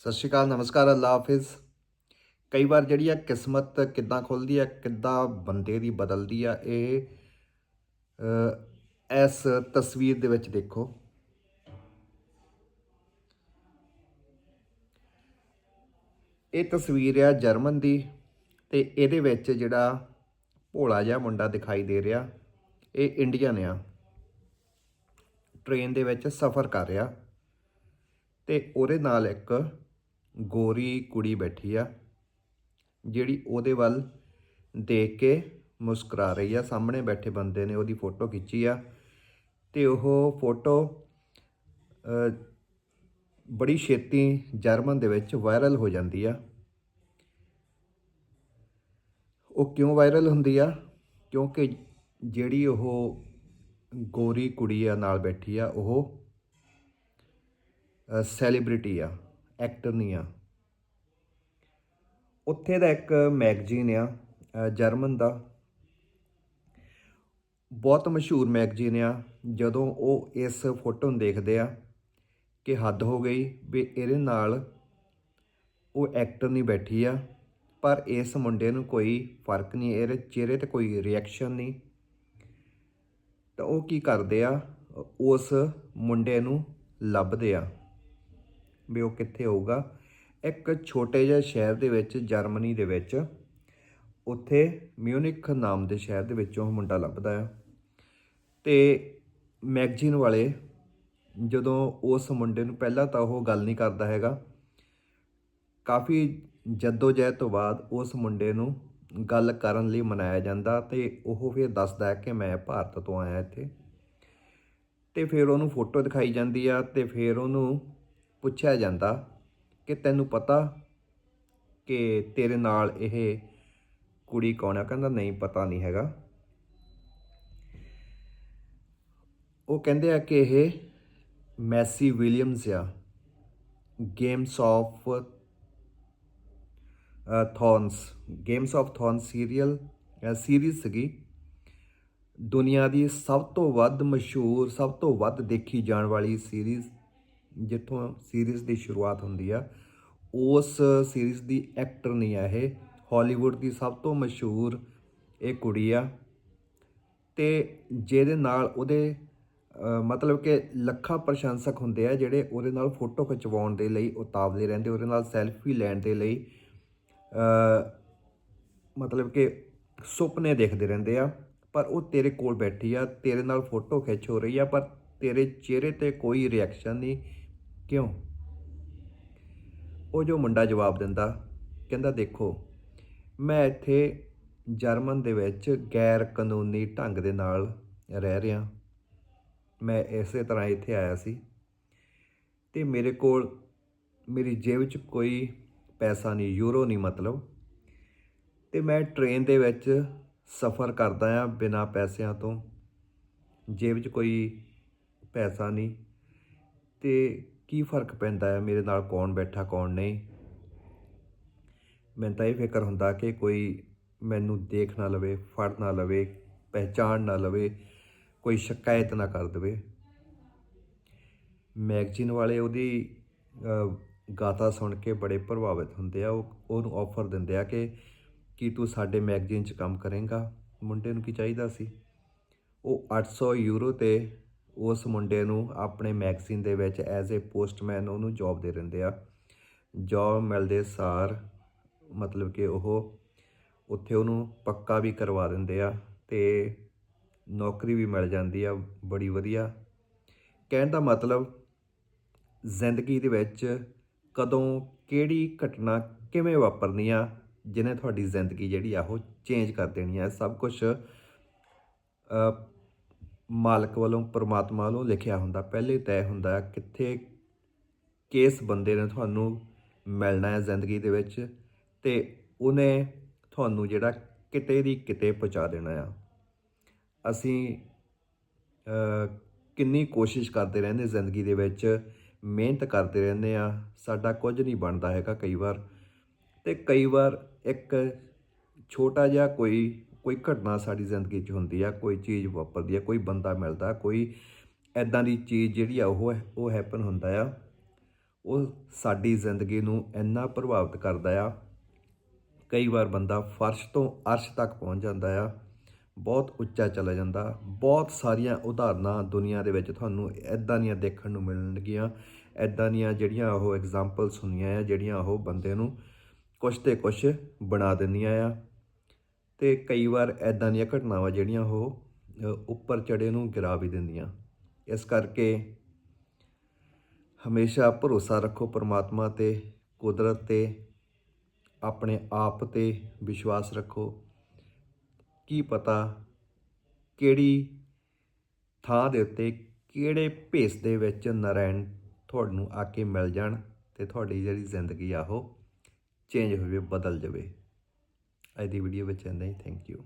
ਸਤਿ ਸ਼੍ਰੀ ਅਕਾਲ, ਨਮਸਕਾਰ, ਅੱਲਾ ਹਾਫਿਜ਼। ਕਈ ਵਾਰ ਜਿਹੜੀ ਆ ਕਿਸਮਤ ਕਿੱਦਾਂ ਖੁੱਲਦੀ ਆ, ਕਿੱਦਾਂ ਬੰਦੇ ਦੀ ਬਦਲਦੀ ਆ, ਇਹ ਇਸ ਤਸਵੀਰ ਦੇ ਵਿੱਚ ਦੇਖੋ। ਇਹ ਤਸਵੀਰ ਆ ਜਰਮਨ ਦੀ ਤੇ ਇਹਦੇ ਵਿੱਚ ਜਿਹੜਾ ਭੋਲਾ ਜਿਹਾ ਮੁੰਡਾ ਦਿਖਾਈ ਦੇ ਰਿਹਾ, ਇਹ ਇੰਡੀਅਨ ਆ। ਟ੍ਰੇਨ ਦੇ ਵਿੱਚ ਸਫ਼ਰ ਕਰ ਰਿਹਾ ਤੇ ਉਹਦੇ ਨਾਲ ਇੱਕ ਗੋਰੀ ਕੁੜੀ ਬੈਠੀ ਆ, ਜਿਹੜੀ ਉਹਦੇ ਵੱਲ ਦੇਖ ਕੇ ਮੁਸਕਰਾ ਰਹੀ ਆ। ਸਾਹਮਣੇ ਬੈਠੇ ਬੰਦੇ ਨੇ ਉਹਦੀ ਫੋਟੋ ਖਿੱਚੀ ਆ ਤੇ ਉਹ ਫੋਟੋ ਬੜੀ ਛੇਤੀ ਜਰਮਨ ਦੇ ਵਿੱਚ ਵਾਇਰਲ ਹੋ ਜਾਂਦੀ ਆ। ਉਹ ਕਿਉਂ ਵਾਇਰਲ ਹੁੰਦੀ ਆ? ਕਿਉਂਕਿ ਜਿਹੜੀ ਉਹ ਗੋਰੀ ਕੁੜੀ ਆ ਨਾਲ ਬੈਠੀ ਆ, ਉਹ ਸੈਲੀਬ੍ਰਿਟੀ ਆ। ਐਕਟਰ ਨਹੀਂ ਆ। ਉੱਥੇ ਦਾ ਇੱਕ ਮੈਗਜ਼ੀਨ ਆ ਜਰਮਨ ਦਾ। ਬਹੁਤ ਮਸ਼ਹੂਰ ਮੈਗਜ਼ੀਨ ਆ, ਜਦੋਂ ਉਹ ਇਸ ਫੋਟੋ ਨੂੰ ਦੇਖਦੇ ਆ ਕਿ ਹੱਦ ਹੋ ਗਈ ਵੀ ਇਹਦੇ ਨਾਲ ਉਹ ਐਕਟਰ ਨਹੀਂ ਬੈਠੀ ਆ, ਪਰ ਇਸ ਮੁੰਡੇ ਨੂੰ ਕੋਈ ਫ਼ਰਕ ਨਹੀਂ, ਇਹਦੇ ਚਿਹਰੇ ਤੇ ਕੋਈ ਰਿਐਕਸ਼ਨ ਨਹੀਂ। ਤਾਂ ਉਹ ਕੀ ਕਰਦੇ ਆ, ਉਸ ਮੁੰਡੇ ਨੂੰ ਲੱਭਦੇ ਆ। ਵੀ ਉਹ ਕਿੱਥੇ ਹੋਊਗਾ? ਇੱਕ ਛੋਟੇ ਜਿਹੇ ਸ਼ਹਿਰ ਦੇ ਵਿੱਚ, ਜਰਮਨੀ ਦੇ ਵਿੱਚ। ਉੱਥੇ ਮਿਊਨਿਕ ਨਾਮ ਦੇ ਸ਼ਹਿਰ ਦੇ ਵਿੱਚੋਂ ਉਹ ਮੁੰਡਾ ਲੱਭਦਾ ਆ। ਤੇ ਮੈਗਜ਼ੀਨ ਵਾਲੇ ਜਦੋਂ ਉਸ ਮੁੰਡੇ ਨੂੰ ਪਹਿਲਾਂ ਤਾਂ ਉਹ ਗੱਲ ਨਹੀਂ ਕਰਦਾ ਹੈਗਾ। ਕਾਫੀ ਜਹਿਦ ਤੋਂ ਬਾਅਦ ਉਸ ਮੁੰਡੇ ਨੂੰ ਗੱਲ ਕਰਨ ਲਈ ਮਨਾਇਆ ਜਾਂਦਾ ਤੇ ਉਹ ਫਿਰ ਦੱਸਦਾ ਹੈ ਕਿ ਮੈਂ ਭਾਰਤ ਤੋਂ ਆਇਆ ਇੱਥੇ। ਤੇ ਫਿਰ ਉਹਨੂੰ ਫੋਟੋ ਦਿਖਾਈ ਜਾਂਦੀ ਆ ਤੇ ਫਿਰ ਉਹਨੂੰ ਪੁੱਛਿਆ ਜਾਂਦਾ ਕਿ ਤੈਨੂੰ ਪਤਾ ਕਿ ਤੇਰੇ ਨਾਲ ਇਹ ਕੁੜੀ ਕੌਣ ਆ? ਕਹਿੰਦਾ, ਨਹੀਂ, ਪਤਾ ਨਹੀਂ ਹੈਗਾ। ਉਹ ਕਹਿੰਦੇ ਆ ਕਿ ਇਹ ਮੈਸੀ ਵਿਲੀਅਮਸ ਆ। Games of thrones games of thrones serial series ਸੀਗੀ। ਦੁਨੀਆ ਦੀ ਸਭ ਤੋਂ ਵੱਧ ਮਸ਼ਹੂਰ, ਸਭ ਤੋਂ ਵੱਧ ਦੇਖੀ ਜਾਣ ਵਾਲੀ ਸੀਰੀਜ਼ ਜਿੱਥੋਂ ਸੀਰੀਜ਼ ਦੀ ਸ਼ੁਰੂਆਤ ਹੁੰਦੀ ਆ, ਉਸ ਸੀਰੀਜ਼ ਦੀ ਐਕਟਰ ਨਹੀਂ ਆ ਇਹ। ਹਾਲੀਵੁੱਡ ਦੀ ਸਭ ਤੋਂ ਮਸ਼ਹੂਰ ਇਹ ਕੁੜੀ ਆ ਤੇ ਜਿਹਦੇ ਨਾਲ ਉਹਦੇ ਮਤਲਬ ਕਿ ਲੱਖਾਂ ਪ੍ਰਸ਼ੰਸਕ ਹੁੰਦੇ ਆ ਜਿਹੜੇ ਉਹਦੇ ਨਾਲ ਫੋਟੋ ਖਿਚਵਾਉਣ ਦੇ ਲਈ ਉਤਾਵਲੇ ਰਹਿੰਦੇ, ਉਹਦੇ ਨਾਲ ਸੈਲਫੀ ਲੈਣ ਦੇ ਲਈ ਮਤਲਬ ਕਿ ਸੁਪਨੇ ਦੇਖਦੇ ਰਹਿੰਦੇ ਆ। ਪਰ ਉਹ ਤੇਰੇ ਕੋਲ ਬੈਠੀ ਆ, ਤੇਰੇ ਨਾਲ ਫੋਟੋ ਖਿੱਚ ਹੋ ਰਹੀ ਆ, ਪਰ ਤੇਰੇ ਚਿਹਰੇ ਤੇ ਕੋਈ ਰਿਐਕਸ਼ਨ ਨਹੀਂ। ਕਿਉਂ? ਉਹ ਜੋ ਮੁੰਡਾ ਜਵਾਬ ਦਿੰਦਾ, ਕਹਿੰਦਾ, ਦੇਖੋ, ਮੈਂ ਇੱਥੇ ਜਰਮਨ ਦੇ ਵਿੱਚ ਗੈਰ ਕਾਨੂੰਨੀ ਢੰਗ ਦੇ ਨਾਲ ਰਹਿ ਰਿਹਾ। ਮੈਂ ਇਸੇ ਤਰ੍ਹਾਂ ਇੱਥੇ ਆਇਆ ਸੀ ਤੇ ਮੇਰੇ ਕੋਲ ਮੇਰੀ ਜੇਬ 'ਚ ਕੋਈ ਪੈਸਾ ਨਹੀਂ, ਯੂਰੋ ਨਹੀਂ ਮਤਲਬ। ਤੇ ਮੈਂ ਟ੍ਰੇਨ ਦੇ ਵਿੱਚ ਸਫ਼ਰ ਕਰਦਾ ਆ ਬਿਨਾ ਪੈਸਿਆਂ ਤੋਂ। ਜੇਬ 'ਚ ਕੋਈ ਪੈਸਾ ਨਹੀਂ ਤੇ ਕੀ ਫ਼ਰਕ ਪੈਂਦਾ ਹੈ? ਮੇਰੇ ਨਾਲ ਕੌਣ ਬੈਠਾ, ਕੌਣ ਨਹੀਂ? ਮੈਨੂੰ ਤਾਂ ਇਹ ਫਿਕਰ ਹੁੰਦਾ ਕਿ ਕੋਈ ਮੈਨੂੰ ਦੇਖ ਨਾ ਲਵੇ, ਫੜ ਨਾ ਲਵੇ, ਪਹਿਚਾਣ ਨਾ ਲਵੇ, ਕੋਈ ਸ਼ਿਕਾਇਤ ਨਾ ਕਰ ਦੇਵੇ। ਮੈਗਜ਼ੀਨ ਵਾਲੇ ਉਹਦੀ ਗਾਤਾ ਸੁਣ ਕੇ ਬੜੇ ਪ੍ਰਭਾਵਿਤ ਹੁੰਦੇ ਆ। ਉਹ, ਉਹਨੂੰ ਆਫਰ ਦਿੰਦੇ ਆ ਕਿ ਕੀ ਤੂੰ ਸਾਡੇ ਮੈਗਜ਼ੀਨ 'ਚ ਕੰਮ ਕਰੇਂਗਾ? ਮੁੰਡੇ ਨੂੰ ਕੀ ਚਾਹੀਦਾ ਸੀ? ਉਹ 800 ਯੂਰੋ ਤੇ ਉਸ ਮੁੰਡੇ ਨੂੰ ਆਪਣੇ ਮੈਗਜ਼ੀਨ ਦੇ ਵਿੱਚ ਐਜ਼ ਅ ਪੋਸਟਮੈਨ ਉਹਨੂੰ ਜੌਬ ਦੇ ਦਿੰਦੇ ਆ। ਜੌਬ ਮਿਲਦੇ ਸਾਰ ਮਤਲਬ ਕਿ ਉਹ ਉੱਥੇ ਉਹਨੂੰ ਪੱਕਾ ਵੀ ਕਰਵਾ ਦਿੰਦੇ ਆ ਤੇ ਨੌਕਰੀ ਵੀ ਮਿਲ ਜਾਂਦੀ ਆ ਬੜੀ ਵਧੀਆ। ਕਹਿਣ ਦਾ ਮਤਲਬ ਜ਼ਿੰਦਗੀ ਦੇ ਵਿੱਚ ਕਦੋਂ ਕਿਹੜੀ ਘਟਨਾ ਕਿਵੇਂ ਵਾਪਰਨੀ ਆ ਜਿਹਨੇ ਤੁਹਾਡੀ ਜ਼ਿੰਦਗੀ ਜਿਹੜੀ ਆ ਉਹ ਚੇਂਜ ਕਰ ਦੇਣੀ ਆ। ਸਭ ਕੁਝ ਮਾਲਕ ਵੱਲੋਂ, ਪਰਮਾਤਮਾ ਵੱਲੋਂ ਲਿਖਿਆ ਹੁੰਦਾ, ਪਹਿਲੇ ਤੈਅ ਹੁੰਦਾ ਹੈ ਕਿੱਥੇ ਕਿਸ ਬੰਦੇ ਨੇ ਤੁਹਾਨੂੰ ਮਿਲਣਾ ਹੈ ਜ਼ਿੰਦਗੀ ਦੇ ਵਿੱਚ ਤੇ ਉਹਨੇ ਤੁਹਾਨੂੰ ਜਿਹੜਾ ਕਿਤੇ ਦੀ ਕਿਤੇ ਪਹੁੰਚਾ ਦੇਣਾ ਆ। ਅਸੀਂ ਕਿੰਨੀ ਕੋਸ਼ਿਸ਼ ਕਰਦੇ ਰਹਿੰਦੇ ਜ਼ਿੰਦਗੀ ਦੇ ਵਿੱਚ, ਮਿਹਨਤ ਕਰਦੇ ਰਹਿੰਦੇ ਆ ਸਾਡਾ ਕੁਝ ਨਹੀਂ ਬਣਦਾ ਹੈਗਾ ਕਈ ਵਾਰ। ਤੇ ਕਈ ਵਾਰ ਇੱਕ ਛੋਟਾ ਜਿਹਾ ਕੋਈ ਕੋਈ ਘਟਨਾ ਸਾਡੀ ਜ਼ਿੰਦਗੀ 'ਚ ਹੁੰਦੀ ਆ, ਕੋਈ ਚੀਜ਼ ਵਾਪਰਦੀ ਆ, ਕੋਈ ਬੰਦਾ ਮਿਲਦਾ, ਕੋਈ ਐਦਾਂ ਦੀ ਚੀਜ਼ ਜਿਹੜੀ ਆ, ਉਹ ਉਹ ਹੈਪਨ ਹੁੰਦਾ ਆ। ਉਹ ਸਾਡੀ ਜ਼ਿੰਦਗੀ ਨੂੰ ਇੰਨਾ ਪ੍ਰਭਾਵਿਤ ਕਰਦਾ ਆ। ਕਈ ਵਾਰ ਬੰਦਾ ਫਰਸ਼ ਤੋਂ ਅਰਸ਼ ਤੱਕ ਪਹੁੰਚ ਜਾਂਦਾ ਆ, ਬਹੁਤ ਉੱਚਾ ਚਲਾ ਜਾਂਦਾ। ਬਹੁਤ ਸਾਰੀਆਂ ਉਦਾਹਰਨਾਂ ਦੁਨੀਆ ਦੇ ਵਿੱਚ ਤੁਹਾਨੂੰ ਐਦਾਂ ਦੀਆਂ ਦੇਖਣ ਨੂੰ ਮਿਲਣਗੀਆਂ। ਐਦਾਂ ਦੀਆਂ ਜਿਹੜੀਆਂ ਉਹ ਐਗਜ਼ਾਮਪਲਸ ਹੁੰਦੀਆਂ ਆ, ਜਿਹੜੀਆਂ ਉਹ ਬੰਦੇ ਨੂੰ ਕੁਛ ਤੇ ਕੁਛ ਬਣਾ ਦਿੰਦੀਆਂ ਆ। ਤੇ ਕਈ ਵਾਰ ਐਦਾਂ ਦੀਆਂ ਘਟਨਾਵਾਂ ਜਿਹੜੀਆਂ ਉਹ ਉੱਪਰ ਚੜੇ ਨੂੰ ਗਿਰਾ ਵੀ ਦਿੰਦੀਆਂ। ਇਸ ਕਰਕੇ ਹਮੇਸ਼ਾ ਭਰੋਸਾ ਰੱਖੋ ਪਰਮਾਤਮਾ ਤੇ, ਕੁਦਰਤ ਤੇ, ਆਪਣੇ ਆਪ ਤੇ ਵਿਸ਼ਵਾਸ ਰੱਖੋ। ਕੀ ਪਤਾ ਕਿਹੜੀ ਥਾਂ ਦੇ ਉੱਤੇ ਕਿਹੜੇ ਭੇਸ ਦੇ ਵਿੱਚ ਨਰਾਇਣ ਤੁਹਾਨੂੰ ਆ ਕੇ ਮਿਲ ਜਾਣ ਤੇ ਤੁਹਾਡੀ ਜਿਹੜੀ ਜ਼ਿੰਦਗੀ ਆ ਉਹ ਚੇਂਜ ਹੋਵੇ, ਬਦਲ ਜਾਵੇ। ਅੱਜ ਦੀ ਵੀਡੀਓ ਵਿੱਚ ਇੰਨਾ ਹੀ ਥੈਂਕ ਯੂ